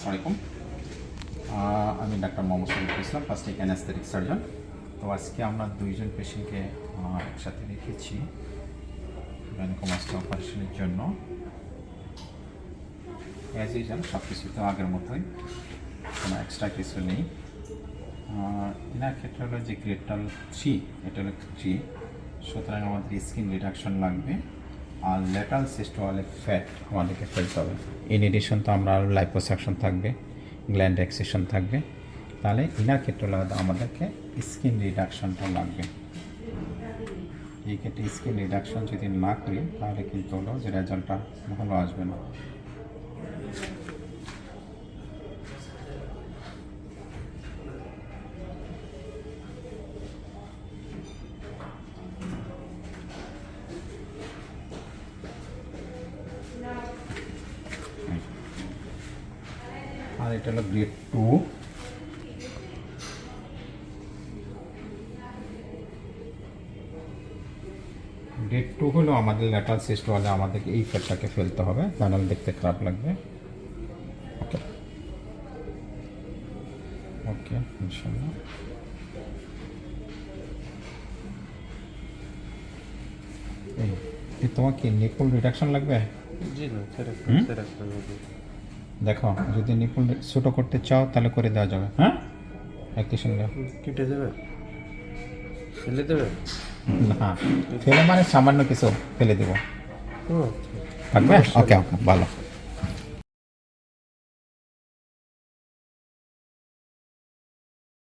আসসালামাইকুম আমি doctor Mohammad Shariful Islam plastic anaesthetic surgeon তো আজকে আমরা দুইজন পেশেন্টকে একসাথে রেখেছি গাইনোকোমাস্টা অপারেশনের জন্য। অ্যাজ ইউজাল সব কিছু তো আগের মতোই, কোনো এক্সট্রা কিছু নেই। এনার ক্ষেত্রে হলো যে গ্রেটাল থ্রি এটা হলো থ্রি সুতরাং আমাদের স্কিন রিডাকশন লাগবে। আর লেটাল সিস্টোয়ালে ফ্যাট আমাদেরকে ফেলতে হবে। ইন এডিশন তো আমরা লাইপোসাকশন থাকবে গ্ল্যান্ড এক্সেশন থাকবে। তাহলে ইনার ক্ষেত্রে আমাদেরকে স্কিন রিডাকশনটা লাগবে। এই ক্ষেত্রে স্কিন রিডাকশন যদি না করি, তাহলে কিন্তু হলো যে রেজাল্টটা ভালো আসবে না। আর এটা হলো গ্রেড টু গ্রেড টু হলো আমাদের ল্যাটাল সিস্ট হলে আমাদেরকে এই ফ্যাটটাকে ফেলতে হবে নাহলে দেখতে খারাপ লাগবে। ওকে ওকে ইনশাল্লাহ এই তোমার কি নিপুল রিডাকশন লাগবে? জি না সেটা হুম? দেখো যদি নিপুল ছোটো করতে চাও তাহলে করে দেওয়া যাবে। হ্যাঁ? একই সঙ্গে কেটে দেবে? ফেলে দেবে? না ফেলে মানে সামান্য কিছু ফেলে দেবো। থাকবে? ওকে ওকে ভালো।